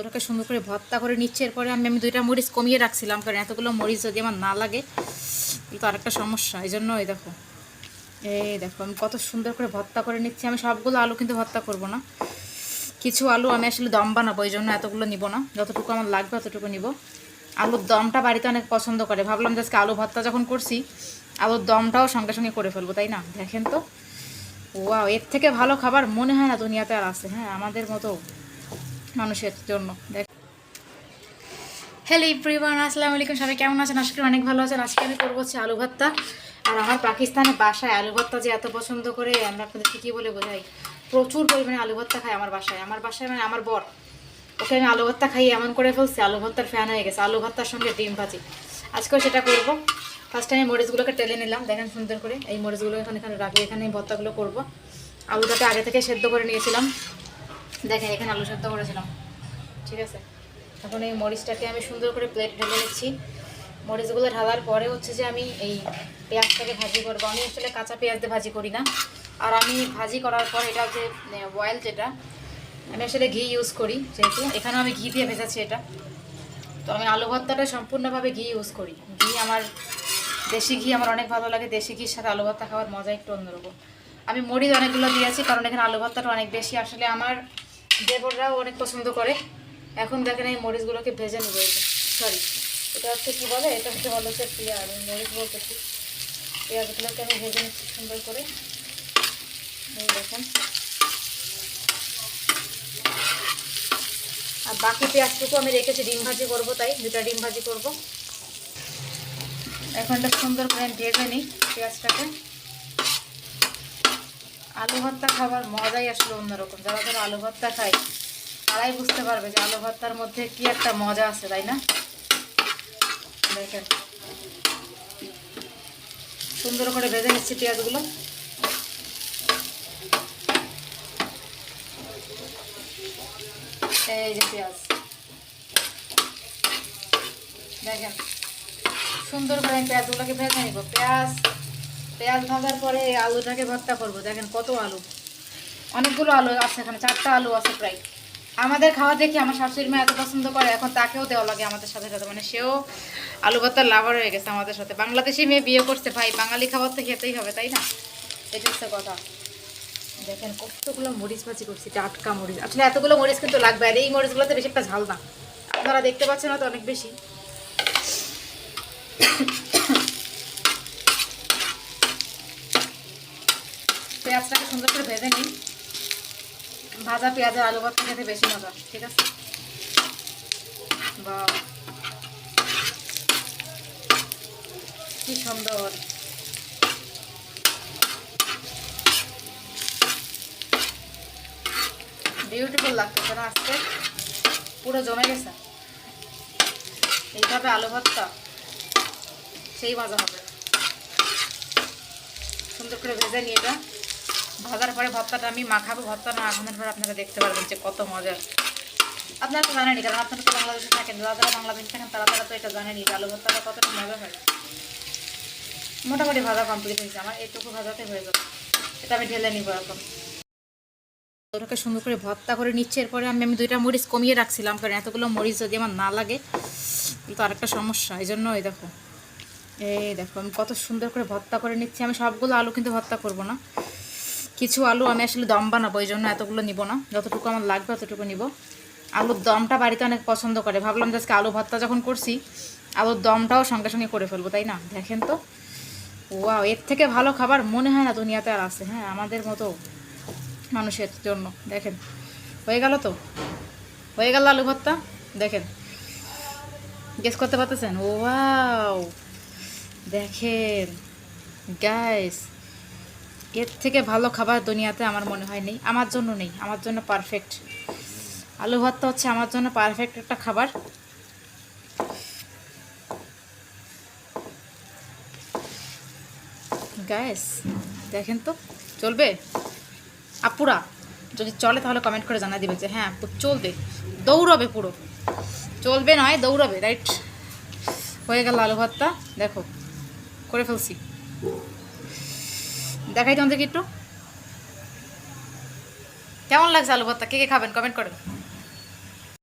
ওটাকে সুন্দর করে ভর্তা করে নিচ্ছে, এরপরে আমি আমি দুইটা মরিচ কমিয়ে রাখছিলাম, কারণ এতগুলো মরিচ যদি আমার না লাগে তো আরেকটা সমস্যা। এই জন্য এই দেখো এই দেখো, আমি কত সুন্দর করে ভর্তা করে নিচ্ছি। আমি সবগুলো আলু কিন্তু ভর্তা করব না। কিছু আলু আমি আসলে দম বানাবো, এই জন্য এতগুলো নিব না। যতটুকু আমার লাগবে ততটুকু নিব। আলুর দমটা বাড়িতে অনেক পছন্দ করে। ভাবলাম যে আজকে আলু ভর্তা যখন করছি, আলুর দমটাও সঙ্গে সঙ্গে করে ফেলব, তাই না? দেখেন তো। ওয়াও, এর থেকে ভালো খাবার মনে হয় না দুনিয়াতে আর আছে। হ্যাঁ আমাদের মতো মানুষের জন্য। দেখ। হ্যালো প্রিয়ান আসসালামু আলাইকুম। সবাই কেমন আছেন? আজকে অনেক ভালো আছেন। আজকে আমি করব হচ্ছে আলু ভর্তা। আর আমার পাকিস্তানে বাসায় আলু ভর্তা যে এত পছন্দ করে, আমরা আপনাদেরকে কী বলে বোঝাই। প্রচুর পরিমাণে আলু ভর্তা খাই আমার বাসায়। আমার বাসায় মানে আমার বর। ওকে আমি আলু ভর্তা খাই এমন করে ফেলছি, আলু ভর্তার ফ্যান হয়ে গেছে। আলু ভর্তার সঙ্গে ডিম ভাজি। আজকেও সেটা করব। ফার্স্ট আমি মরিচগুলোকে টেলে নিলাম। দেখেন সুন্দর করে। এই মরিচগুলো এখানে এখানে রাখি এখানে ভর্তাগুলো করব। আলুটাকে আগে থেকে সেদ্ধ করে নিয়েছিলাম। দেখেন, এখানে আলু সেদ্ধ করেছিলাম। ঠিক আছে? এখন এই মরিচটাকে আমি সুন্দর করে প্লেট ঢেলে নিচ্ছি মরিচগুলো ঢালার পরে হচ্ছে যে আমি এই পেঁয়াজটাকে ভাজি করব। আমি আসলে কাঁচা পেঁয়াজ দিয়ে ভাজি করি না। আর আমি ভাজি করার পর এটা যে বয়েল যেটা, আমি আসলে ঘি ইউজ করি যেহেতু। এখানে আমি ঘি দিয়ে ভেজাচ্ছি এটা। তো আমি আলু ভর্তাটা সম্পূর্ণভাবে ঘি ইউজ করি। ঘি আমার, দেশি ঘি আমার অনেক ভালো লাগে। দেশি ঘির সাথে আলু ভর্তা খাওয়ার মজা একটু অন্যরকম। আমি মরিচ অনেকগুলো দিয়েছি কারণ এখানে আলু ভর্তাটা অনেক বেশি। আসলে আমার দেবররাও অনেক পছন্দ করে। এখন দেখেন এই মরিচগুলোকে ভেজে নেব সরি এটা হচ্ছে কী বলে? এটা হচ্ছে বলে হচ্ছে পেঁয়াজ মরিচ বলতেছি। পেঁয়াজগুলোকে আমি ভেজে নিচ্ছি সুন্দর করে। দেখেন। আর বাকি পেঁয়াজটুকু আমি রেখেছি, ডিম ভাজি করব তাই, দুটা ডিম ভাজি করব। এখন এটা সুন্দর করে ভেজে নিই পেঁয়াজটাকে। আলু ভর্তা খাবার মজাই আসলে অন্যরকম। যারা যারা আলু ভর্তা খায়, তারাই বুঝতে পারবে যে আলু ভর্তার মধ্যে কি একটা মজা আছে, তাই না? দেখেন। সুন্দর করে ভেজে নিচ্ছি পেঁয়াজগুলো। এই যে পেঁয়াজ। দেখেন। সুন্দর করে আমি পেঁয়াজগুলোকে ভেজে নিব। পেঁয়াজ পেঁয়াজ ভাজার পরে আলুটাকে ভর্তা করব। দেখেন কত আলু। অনেকগুলো আলু আছে এখানে, চারটা আলু আছে প্রায়। আমাদের খাওয়া দেখি আমার শাশুড়ি মা এত পছন্দ করে, এখন তাকেও দেওয়া লাগে আমাদের সাথে সাথে। মানে সেও আলু ভর্তার লাভার হয়ে গেছে আমাদের সাথে। বাংলাদেশি মেয়ে বিয়ে করছে, ভাই বাঙালি খাবার তো খেতেই হবে, তাই না? এটা হচ্ছে কথা। দেখেন কতগুলো মরিচ ভাজি করছি টাটকা মরিচ। আসলে এতগুলো মরিচ কিন্তু লাগবে আর এই মরিচগুলোতে বেশি একটা ঝাল না। আপনারা দেখতে পাচ্ছেন না তো অনেক বেশি। পেঁয়াজটাকে সুন্দর করে ভেজে নিই। ভাজা পেঁয়াজ আর আলু ভর্তা খেতে বেশি মজা, ঠিক আছে? কি সুন্দর। বিউটিফুল লাগতেছে না আজকে? পুরো জমে গেছে। এইভাবে আলু ভর্তা, সেই মজা হবে। সুন্দর করে ভেজে নিয়ে যা। ভাজার পরে ভর্তাটা, আমি মাখাবো ভর্তা, না মাখানোর পরে আপনারা দেখতে পারবেন যে কত মজার। আপনারা তো জানেনই, কারণ আপনারা তো বাংলাদেশে থাকেন, যারা যারা বাংলাদেশে থাকেন তারা তারা তো এটা জানেনই যে আলু ভর্তাটা কতটা মজা হয়। মোটামুটি ভাজা কমপ্লিট হয়েছে আমার এইটুকু ভাজাতে হয়ে যাবে এটা আমি ঢেলে নিব এখন। ওটাকে সুন্দর করে ভর্তা করে নিচ্ছে, এরপরে আমি আমি দুইটা মরিচ কমিয়ে রাখছিলাম, কারণ এতগুলো মরিচ যদি আমার না লাগে তো আরেকটা সমস্যা, এই জন্য এই দেখো। এই দেখো, আমি কত সুন্দর করে ভর্তা করে নিচ্ছি। আমি সবগুলো আলু কিন্তু ভর্তা করব না। কিছু আলু আমি আসলে দম বানাবো, এই জন্য এতগুলো নিব না। যতটুকু আমার লাগবে ততটুকু নিব। আলুর দমটা বাড়িতে অনেক পছন্দ করে। ভাবলাম যে আজকে আলু ভর্তা যখন করছি, আলুর দমটাও সঙ্গে সঙ্গে করে ফেলব, তাই না? দেখেন তো। ওয়াও, এর থেকে ভালো খাবার মনে হয় না দুনিয়াতে আর আছে হ্যাঁ? আমাদের মতো মানুষের জন্য। দেখেন, হয়ে গেল তো? হয়ে গেল আলু ভর্তা? দেখেন। গেস করতে পারতেছেন? ওয়াও! দেখেন। গাইস এর থেকে ভালো খাবার দুনিয়াতে আমার মনে হয় নেই। আমার জন্য নেই। আমার জন্য পারফেক্ট আলু ভর্তা হচ্ছে আমার জন্য পারফেক্ট একটা খাবার। গ্যাস দেখেন তো, চলবে? আপুরা, যদি চলে তাহলে কমেন্ট করে জানা দিবে যে হ্যাঁ আপু, চলবে। দৌড়াবে পুরো। চলবে নয়, দৌড়াবে রাইট হয়ে গেল আলু ভর্তা। দেখো, করে ফেলছি। দেখাই তোমাদেরকে একটু। কেমন লাগছে আলু ভর্তা? কে কে খাবেন? কমেন্ট করেন।